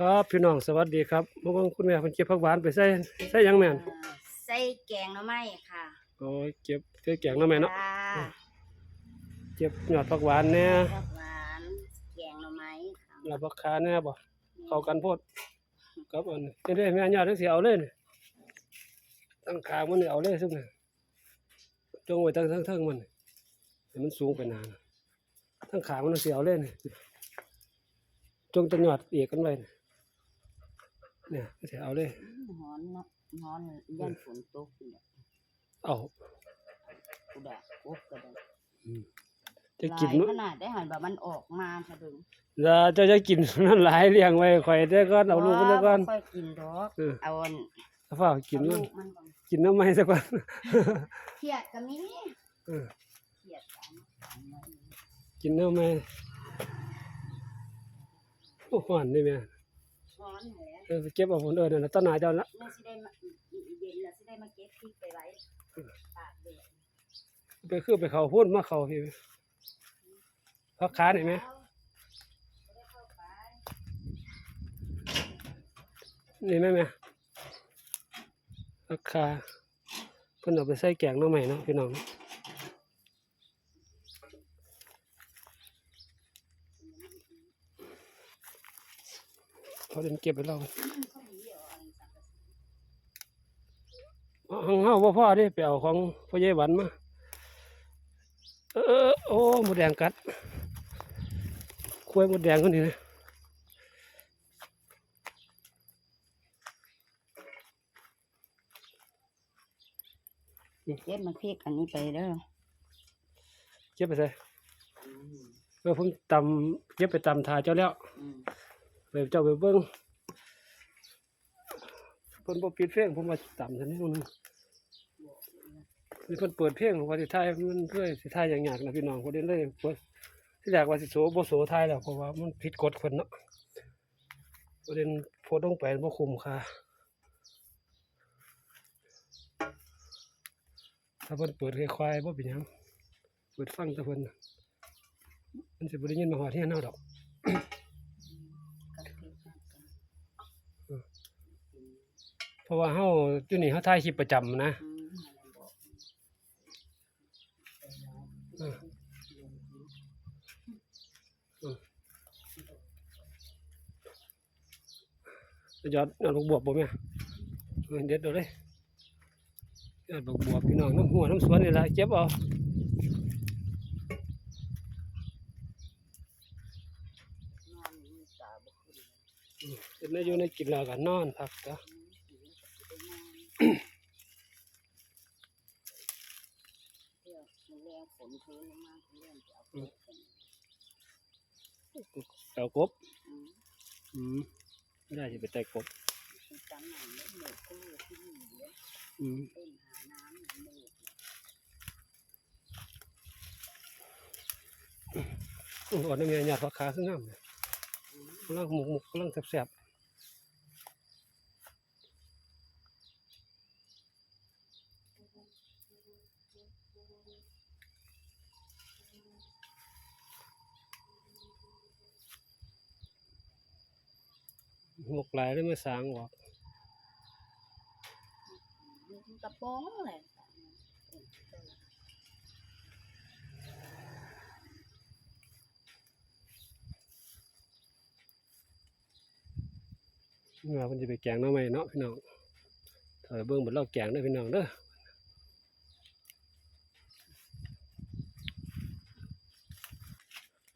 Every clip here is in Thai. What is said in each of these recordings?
ครับพี่น้องสวัสดีครับเมื่อวานคุณแม่เพิ่นเก็บผักหวานไปใส่ใส่หยังแม่นอ่าใส่แกงหน่อไม้ค่ะโอ้ยเก็บเก็บแกงเนาะแม่เนาะจ้เก็บยอดผักหวานแหน่ผักหวานแกงหน่อไม้ค่ะแล้วผักขาแหน่บ่เข้ากันโพดครับอันนี้เด้แม่ยอดจังสิเอาเลยนี่ตั้งขางมันนี่เอาเลยซุมนี่จงไว้ตั้งทั้งเทิงมันนี่ให้มันสูงไปหนานะทั้งขางมันสิเอาเลยนี่จงแตะยอดเอกกันไว้นี่ เนี่ยสิเอาเลยหอนเนาะหอนยันฝนตกอยู่เนี่ยเอากูด่ากบก็ได้จะกินหลายมื้อขนาดได้หันแบบมันออกมาสะดึงจะจะจะกินนั่นหลายเลี้ยงไว้ข่อยแต่ก่อนเอาลูกมันซะก่อนบ่ค่อยกินดอกเออเอาอันเอาฝ้าวกินเอามันลูกมันก่อนกินน้ำไม้ซะก่อนเขียดก็มีเออเขียดก็เอามาขายไว้กินน้ำไม้โอ้หวานนี่แม่ หอนแหละเออไปเก็บเอาผลเออนั่นน่ะต้นหนาเจ้าละเนี่ยสิได้มาเย็นแล้วสิได้มาเก็บพริกไปไว้ตากแดดไปคือไปเขาพุ่นมาเขาพี่พักขาหน่อยไหมเอาบ่ได้เข้าไปนี่แม่แม่พักขาเพิ่นเอาไปใส่แกงหน้ำใหม่เนาะพี่น้อง เขาเดินเก็บไปแล้วของเฮาบ่พอเด้ไปเอาของพ่อใหญ่หวันมาเออโอ้หมดแดงกัดคุยหมดแดงคนนี้นะเก็บมาพริกอันนี้ไปเด้อเก็บไปใส่เออผมตำเก็บไปตำทาเจ้าแล้วอืม ไปเจ้าไปเบิ่งเพิ่นบ่ปิดเพลงผมว่าตำซั่นนี่มันมีเพิ่นเปิดเพลงผมว่าสิทายมันเพื่อยสิทายอย่างยากนะพี่น้องบ่ได้เลยเปิดที่แรกว่าสิโสบ่โสทายแล้วเพราะว่ามันผิดกฎคนเนาะประเด็นโพสต์ลงไปบ่คุมค่าถ้าเพิ่นเปิดควายๆบ่เป็นหยังเปิดฟังแต่เพิ่นมันสิบ่ได้ยินมาฮอดเฮียนเฮาดอก กับพริกนั่นกัน เพราะว่าเฮาอยู่นี่เฮาถ่ายคลิปประจำนะอืมนั่นแหละยอดยอดบักบวบบ่แม่เออเด็ดเอาเลยยอดบักบวบพี่น้องน้ำหัวน้ำสวนนี่ละเก็บเอานอนมีตาบ่ขึ้นอืมเฮ็ดในอยู่ในกินแล้วก็นอนพักจ้ะ อืมหิวก็สิได้นอนเดี๋ยวมัน ชื้นมาเรื่องจะเอาพริกกันเอากบอืมไม่ได้สิไปไต่กบที่ตั้งหนังแล้วหมูก็ลูกที่นี่เลยอืมเป็นหาน้ำหมูโอ้โหนี่ม่หยาดผักขาคืองามเลยกำลังหมุกหมุกกำลังแซ่บๆ หมกหลายได้มาสางออกมันกระโปรงอะไรเมื่อมันจะไปแกงหน้ำใหม่เนาะพี่น้องถ้าเบิ่งบนเราแกงเด้อพี่น้องเด้อ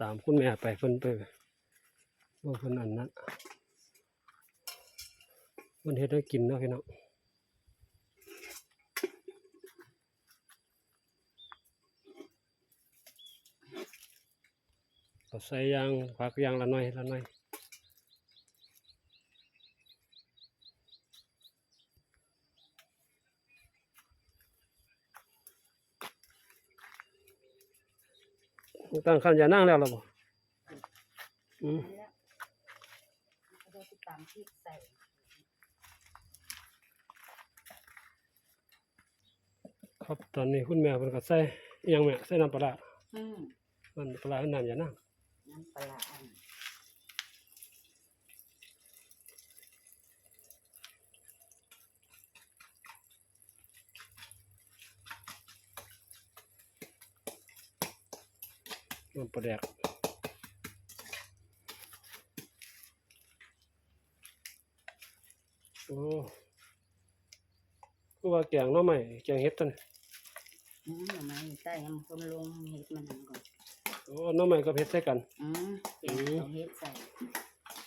ตามคุณแม่ไปเพิ่นไปว่าเพิ่นอันนั้นเพิ่นเฮ็ดให้กินเนาะพี่น้องก็ใส่ยางผักยางละหน่อยละหน่อย ตั้งคันอย่านั่งแล้วหรอบ่อืมแล้วก็ได้ที่ตามพริกใส่ครับตอนนี้คุณแม่เพิ่นก็ใส่อิหยังแม่ใส่น้ำปลาร้าอืมมันำปลาร้าน้ำอย่านั่งน้ำปลาอัน มัน ปลาแดกโอ้ก็ว่าแกงหน้อใหม่แกงเห็ดตัวนี้อืมเอามาอยู่ใต้น้ำคนลงเฮ็ดมันนั่นก่อนโอ้หน้อใหม่กับเห็ดใส่กัน อืมเก็บเอาเฮ็ดใส่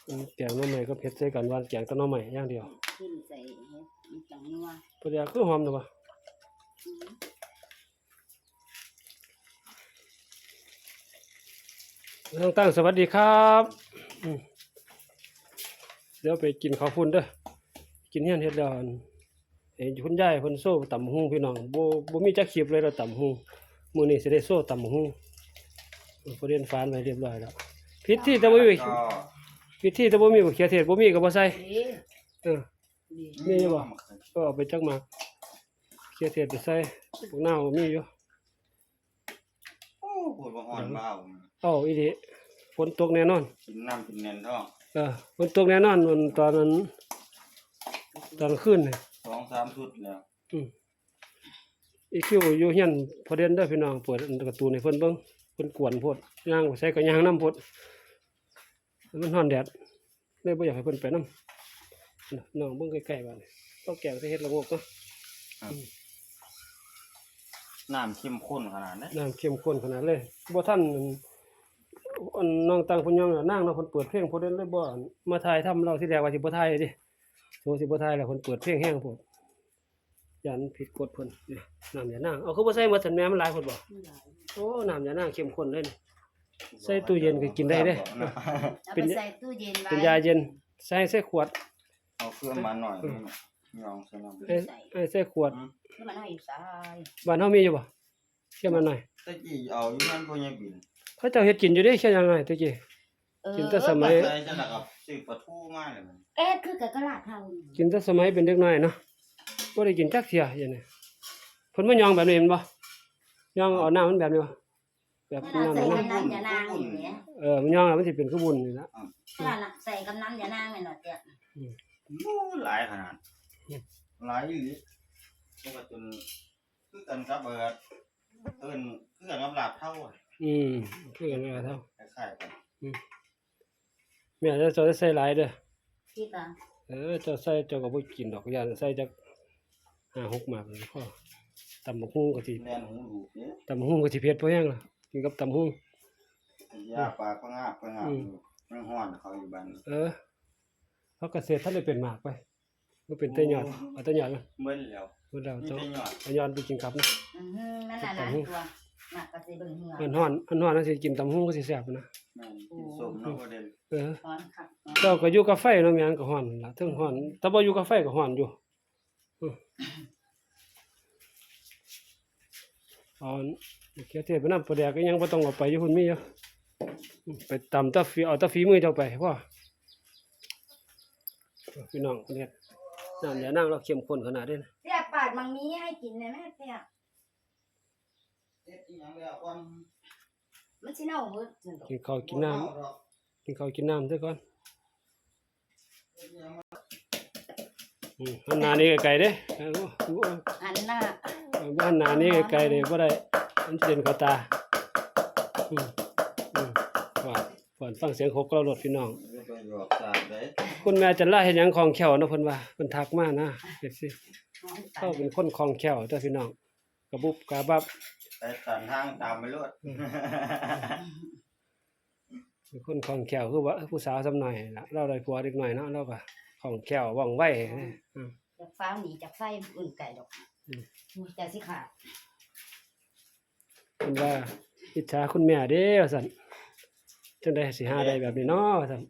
อืมแกงหน้อใหม่กับเห็ดใส่กันว่าแกงกับหน้อใหม่อย่างเดียว ขึ้นใส่เฮ็ดมันจังนัวปลาแดกคือหอมนะวะอื มตั้งตั้งสวัสดีครับอืมเดี๋ยวไปกินข้าวพุ่นเด้อกินเฮียนเฮ็ดแล้วอั่นเห็นคุณยายเพิ่นโซ่ตำบักหุ่งพี่น้องบ่บ่มีจักคลิปเลยเราตำบักหุ่งมื้อนี้สิได้โซ่ตำบักหุ่งประเด็นฟานไว้เรียบร้อยแล้วพิธีแต่บ่มีก็พิธีแต่บ่มีบักเขียเทศบ่มีก็บ่ใส่ดีเออดีมีอยู่บ่ก็เอาไปจักหมากเขียเทศไปใส่พวกนาวมีอยู่โอ้ ปวดบ่ฮ้อนบ้าวเอ้าอีหลีฝนตกแน่นอน กินน้ำกินแน่นท้องเออฝนตกแน่นอนมันตอนนั้น ตอนคืนนี่สองสามชุดแล้วอืมอีคิวอยู่เฮียนพอเด่นเด้อพี่น้องเปิดอันการ์ตูนให้เพิ่นเบิ่งเพิ่นกวนโพดย่างไปใส่ก็ย่างน้ำโพดมันร้อนแดดเลยบ่อยากให้เพิ่นไปนำน้องเบิ่งใกล้ๆบ้านต้องแกงใส่เฮ็ดละโงกเนาะ น้ำเข้มข้นขนาดนั้นน้ำเข้มข้นขนาดเลยบ่ทันอันอันน้องตังเพิ่นยังน่ะนางเนาะเพิ่นเปิดเพลงพอเด่นเลยบ่อันมาถ่ายทำเราที่แรกว่าสิบ่ถ่ายดิโซสิบ่ถ่ายแล้วเพิ่นเปิดเพลงแฮงโพดยันผิดกฎเพิ่นนี่น้ำยานางเอาคือบ่ใส่หมดสันแม่มันหลายคนบ่มันหลายโอ้น้ำยานางเข้มข้นเลยนี่ใส่ตู้เย็นก็กินได้เด้เอาเป็ไปนใส่ตู้เย็นไว้เป็นยาเย็นใส่ใส่ขวดเอาเครื่องมาหน่อยนี่ ยองใส่น้ำไอ้ไอ้ใส่ขวดคือมันเอาอยู่ใส่บ้านเฮามีอยู่บ่เชื่อมันหน่อยตะกี้เอาอยู่นั่นพ่อใหญ่บินเขาเจ้าเฮ็ดกินอยู่เด้เชื่อยังไงตะกี้ เออกินแต่สมัย ใส่จะหนักกับซื้อปลาทูมาเลยมันเอ๊ะคือกับกระลาดเท่านี่กินแต่สมัยเป็นเด็กน้อยเนาะบ่ได้กินจักเที่ยอย่างนี้เพิ่นบ่ยองแบบนี้แม่นบ่ยองเอาน้ำมันแบบนี้บ่แบบถ้าเราน้ำใส่มันกำน้ำยานางอย่างเงี้ยเออมันยองแล้วมันสิเป็นคือบุญนี่นะถ้าเราใส่กำน้ำยานางเนี่ยเนาะเตี้ยโอ้หลายขนาด หลายอีหลีปกติคือกันกับเบิดเอิ้นคือกันกับลาบเท่าอะอืมคือกันว่าเท่าคล้ายๆกันแม่จะเจ้าจะใส่หลายเด้อพี่ตาเออเจ้าใส่เจ้าก็บ่กินดอกยานใส่จักห้าหกหมากนี่พอตำบักหุ่งก็สิแน่นหูดูเด้ตำบักหุ่งก็สิเผ็ดพอแห้งล่ะกินกับตำบักหุ่ง ยาปลาก็งาบก็งาบอยู่มันฮ้อนเขาอยู่บ้าน เออเขาเกษตรท่านเลยเป็นหมากไป มันเป็นแต่ยอดเอาแต่ยอดมันเบิ่นแล้วเพิ่นแล้วมีเจ้าแต่ยอดเอายอดไปกินกับนะอือหือนั่นน่ะนะตัวหนักก็สิเบิ่งเหงื่ออันฮ้อนอันฮ้อนนั่นสิกินตำบักหุ่งก็สิแซ่บนะแม่นกินส้มเนาะบ่ได้เออร้อนคักเจ้าก็อยู่กับไฟเนาะแม่นก็ฮ้อนนั่นล่ะถึงฮ้อนแต่บ่อยู่กับไฟก็ฮ้อนอยู่อือเอาเขียวเทศไปนำประแดกก็ยังบ่ต้องเอาไปอยู่พุ่นมีอยู่อืมไปตำแตะฝีเอาแตะฝีมือเจ้าไปพ่อพี่น้องคนเฮ็ด น้ำยานางเราเข้มข้นขนาดนี้นะเตี้ยปาดมังมีให้กินได้ไหมเตี้ยเฮ็ดอีหยังแล้วก่อนมันสิเน่าหมดจังดอกกินข้าวกินน้ำกินข้าวกินน้ำซะก่อนอืมอันหนานี้ไกลๆเด้เออโอ้โหอันน่ะอันหนานี้ไกลๆเด้บ่ได้มันสิเด่นเข้าตาอืมอืมว่า ก่อนฟังเสียงโคกเรารถพี่น้องเดี๋ยวไปหยอกสาดได้คุณแม่จันลาเฮ็ดหยังของแขวเนาะเพิ่นว่าเพิ่นทักมานะเฮ็ดสิร้อนตาเขาเป็นคนของแขวเด้อพี่น้องกระบุบกระบับไปตันทางตามไปโลดเป็นคนของแขวคือว่าผู้สาวซำหน่อยล่ะเราได้ผัวเด็กน้อยเนาะเราก็ของแขวว่องไวอืมจากฟ้าหนีจากไฟอื่นไก่ดอกอืมอุ้ยแต่สิขาดเพิ่นว่าอิจฉาคุณแม่เด้ว่าซั่น จังได๋สิหาได้แบบนี้เนาะว่าซั่น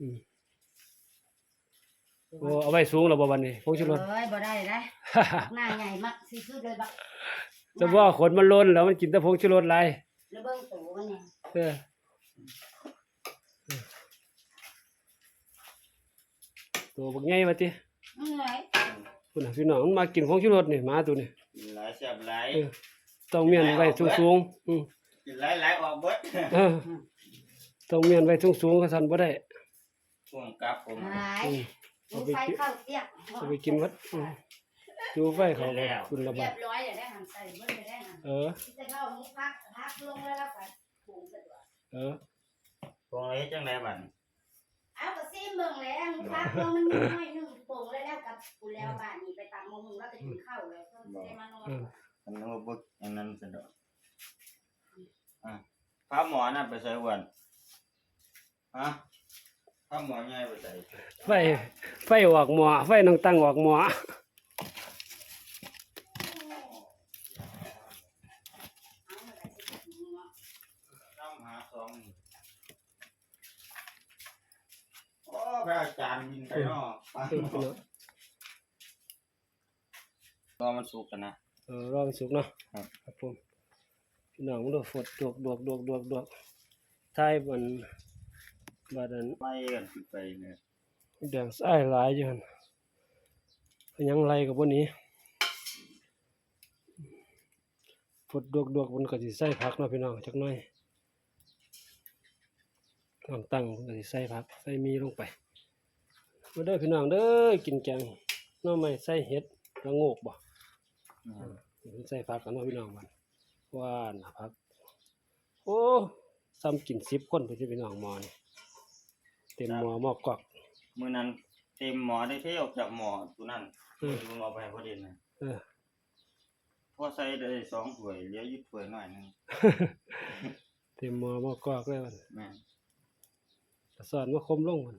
อืมโอ้เอาไว้สูงแล้วบ่บัดนี้พงชูรสเอ้ยบ่ได้ได้หน้าใหญ่มากสิสุดเลยบักแต่ว่าขนมันล้นแล้วมันกินแต่พงชูรสหลายแล้วเบิ่งตูมันเนี่ยเออตัวบักใหญ่ว่าติมันเหนื่อยพุ่นน่ะพี่น้องมันมากินพงชูรสนี่หมาตัวนี้กินหลายแซ่บหลายเออต้องเมียนไว้สูงๆอืมกิน หลายหลายออกเบิดเออต้องเมียนไว้สูงๆก็ซั่นบ่ได้ช่วงกลับผมหายอืมดูไฟเข้าเตี้ยเอาไปกินวัดอืมอยู่ไฟเขาก็คุณระเรีบายดบร้อยเลยได้หันใส่เบิ่งเลยได้หันเออแต่ก็เอามุกพักพักลงแล้วแล้วก็ปรุงสะดวกเออพวกเฮ็ดจังไดบัดเอาก็ซิมเบิ่งแล้วมุกพักลงมันมีน้อยหนึงปรุงแล้วแล้วกับกูแล้วบ้านนี้ไปตามมงแล้วก็กินข้าวเลยก็สิได้มานอนเอออันนั้นบ่เบิกอันนั้นสะดอก อะพาหมอน่ะไปใส่อ้วนฮะพาหมอใหญ่ไปใส่ไฟไฟออกหมอไฟน้องตั้งออกหมอเอามาได้สิเนาะน้ำหาสองนี่โอ้พระอาจารย์บินไปเนาะไปเออพี่น้องรอมันสุกกันนะเออรอบสุกเนาะครับครับผม พี่น้องมันโดดฝดดวกดวกดวกดวกดวกทายมันบาดนั้นไม่กันขึ้นไปเนี่ยแดงสายหลายอยู่หั่นยังไรกับวันนี้ฝดดวกดวกมันก็สิใส่ผักเนาะพี่น้องจักหน่อยน้ำตั้งมันก็สิใส่ผักใส่มีลงไปมาเด้อพี่น้องเด้อกินแกงหน่อไม้ใส่เห็ดละโงกบ่อืมใส่ผักกันเนาะพี่น้องมัน ว่านะผัก โอ้ซ้ำกินสิบคนไปที่พี่น้องหมอนี่เต็มหมอหมอกอก มื้อนั้นเต็มหมอได้เที่ยวจากหมอตัวนั้นเออดูเอาไปให้พอดีนะเออ พอใส่ได้สองถ้วยเหลืออยู่ถ้วยหน่อยหนึงเต็มหมอหมอกอกเลยมันแม่นสอนว่าคมลงมัน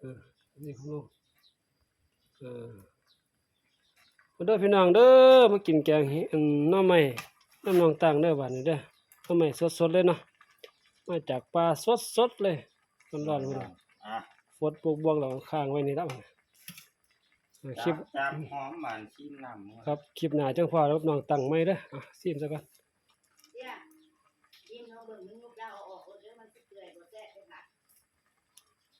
เออนี่คมลงเออมาเด้อพี่น้องเด้อมากินแกงเห็ดอันหน้อไม้ น้ำนองต่างเด้อบ้านนี้เด้อหน้อไม้สดๆเลยเนาะมาจากป่าสดๆเลยร้อนๆพุ่นน่ะอะฝดปลูกบวงเราข้างไว้นี่แล้วมันอ่าคลิจากปจากหอมหวานชิมน้ำครับคลิปหน้าจังพอแล้วน้องตั้งไม่เด้ออะซีมซะก่อนเนี่ยยิ้มลองเบิ่งมันยุบยาวเอาออกเดี๋ยวมันสิเปื่อยบ่แซ่บเด้อค่ะ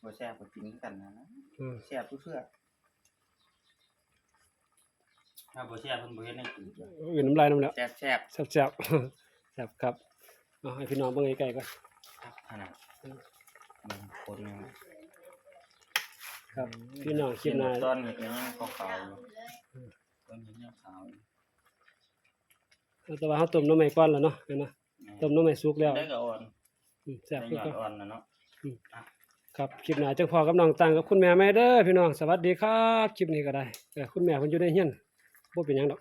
บ่แซ่บก็กินกันนะนะอืมแซ่บทุกเพื่อ ถ้าบ่แซ่บเพิ่นบ่เฮ็ดให้กินจ้ะอื่นน้ำลายน้ำแล้วแซ่บแซ่บแซ่บๆแซ่บครับเอาให้พี่น้องเบิ่งใกล้ๆก่อน ครับขนาดมันคนหนึงครับพี่น้องคลิปหน้าตอนนี้ก็ยังขาวๆอยู่ต้นนี้ยังขาวอยู่แต่ว่าเฮาต้มน้ำใหม่ก่อนแล้วเนาะเห็นนะต้มน้ำใหม่สุกแล้วได้ก็อ่อนอืมแซ่บได้คือหยอเก่า ดอ่อนนะเนาะ ครับคลิปหน้าจังพอกับน้องตั้งกับคุณแม่แม่เด้อพี่น้องสวัสดีครับคลิปนี้ก็ได้เออคุณแม่เพิ่นอยู่ในเฮียน บ่เป็นหยังดอก